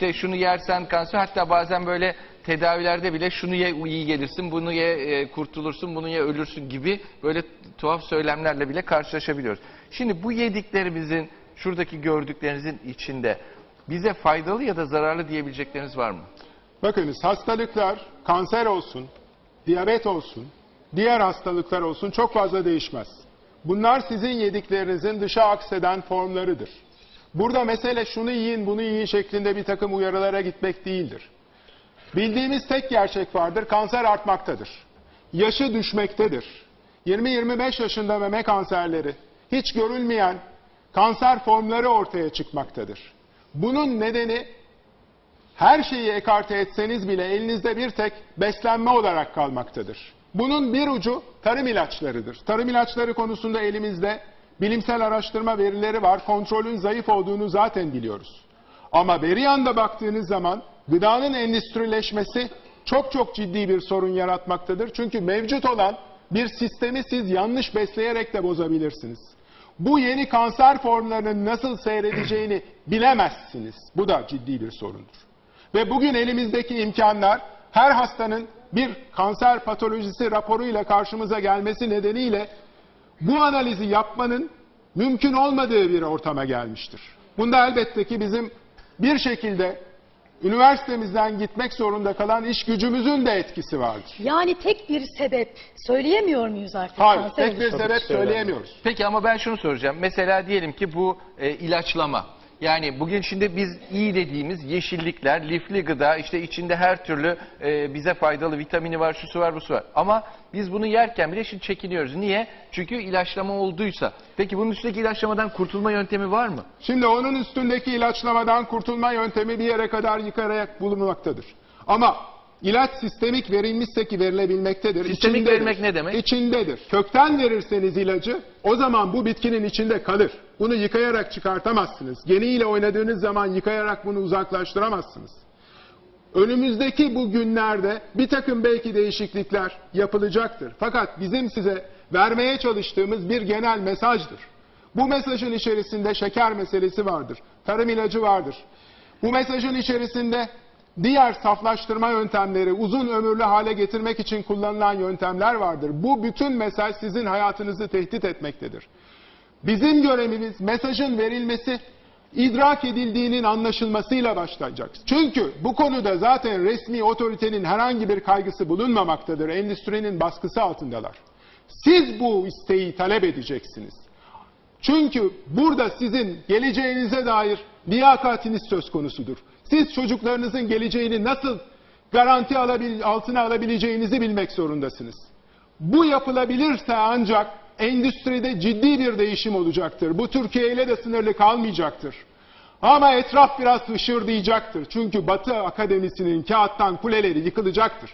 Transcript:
işte şunu yersen kanser hatta bazen böyle tedavilerde bile şunu ye iyi gelirsin, bunu ye e, kurtulursun, bunu ye ölürsün gibi böyle tuhaf söylemlerle bile karşılaşabiliyoruz. Şimdi bu yediklerimizin şuradaki gördüklerinizin içinde bize faydalı ya da zararlı diyebilecekleriniz var mı? Bakınız hastalıklar kanser olsun, diyabet olsun, diğer hastalıklar olsun çok fazla değişmez. Bunlar sizin yediklerinizin dışa akseden formlarıdır. Burada mesele şunu yiyin bunu yiyin şeklinde bir takım uyarılara gitmek değildir. Bildiğimiz tek gerçek vardır, kanser artmaktadır. Yaşı düşmektedir. 20-25 yaşında meme kanserleri, hiç görülmeyen kanser formları ortaya çıkmaktadır. Bunun nedeni her şeyi ekarte etseniz bile elinizde bir tek beslenme olarak kalmaktadır. Bunun bir ucu tarım ilaçlarıdır. Tarım ilaçları konusunda elimizde bilimsel araştırma verileri var. Kontrolün zayıf olduğunu zaten biliyoruz. Ama beri yanda baktığınız zaman gıdanın endüstrileşmesi çok çok ciddi bir sorun yaratmaktadır. Çünkü mevcut olan bir sistemi siz yanlış besleyerek de bozabilirsiniz. Bu yeni kanser formlarının nasıl seyredeceğini bilemezsiniz. Bu da ciddi bir sorundur. Ve bugün elimizdeki imkanlar her hastanın bir kanser patolojisi raporuyla karşımıza gelmesi nedeniyle bu analizi yapmanın mümkün olmadığı bir ortama gelmiştir. Bunda elbette ki bizim bir şekilde üniversitemizden gitmek zorunda kalan iş gücümüzün de etkisi vardır. Yani tek bir sebep söyleyemiyor muyuz artık? Hayır, kanser tek bir sebep söyleyemiyoruz. Peki ama ben şunu soracağım. Mesela diyelim ki bu e, ilaçlama. Yani bugün şimdi biz iyi dediğimiz yeşillikler, lifli gıda, işte içinde her türlü e, bize faydalı vitamini var, şusu var, busu var. Ama biz bunu yerken bile şimdi çekiniyoruz. Niye? Çünkü ilaçlama olduysa. Peki bunun üstündeki ilaçlamadan kurtulma yöntemi var mı? Şimdi onun üstündeki ilaçlamadan kurtulma yöntemi bir yere kadar yıkarak bulunmaktadır. Ama ilaç sistemik verilmişse ki verilebilmektedir. Sistemik içindedir. verilmek ne demek? İçindedir. Kökten verirseniz ilacı o zaman bu bitkinin içinde kalır. Bunu yıkayarak çıkartamazsınız. Geniyle oynadığınız zaman yıkayarak bunu uzaklaştıramazsınız. Önümüzdeki bu günlerde bir takım belki değişiklikler yapılacaktır. Fakat bizim size vermeye çalıştığımız bir genel mesajdır. Bu mesajın içerisinde şeker meselesi vardır. Tarım ilacı vardır. Bu mesajın içerisinde diğer saflaştırma yöntemleri, uzun ömürlü hale getirmek için kullanılan yöntemler vardır. Bu bütün mesaj sizin hayatınızı tehdit etmektedir. Bizim görevimiz mesajın verilmesi idrak edildiğinin anlaşılmasıyla başlayacak. Çünkü bu konuda zaten resmi otoritenin herhangi bir kaygısı bulunmamaktadır. Endüstrinin baskısı altındalar. Siz bu isteği talep edeceksiniz. Çünkü burada sizin geleceğinize dair liyakatiniz söz konusudur. Siz çocuklarınızın geleceğini nasıl garanti alabil, altına alabileceğinizi bilmek zorundasınız. Bu yapılabilirse ancak endüstride ciddi bir değişim olacaktır. Bu Türkiye ile de sınırlı kalmayacaktır. Ama etraf biraz hışırdayacaktır. Çünkü Batı Akademisi'nin kağıttan kuleleri yıkılacaktır.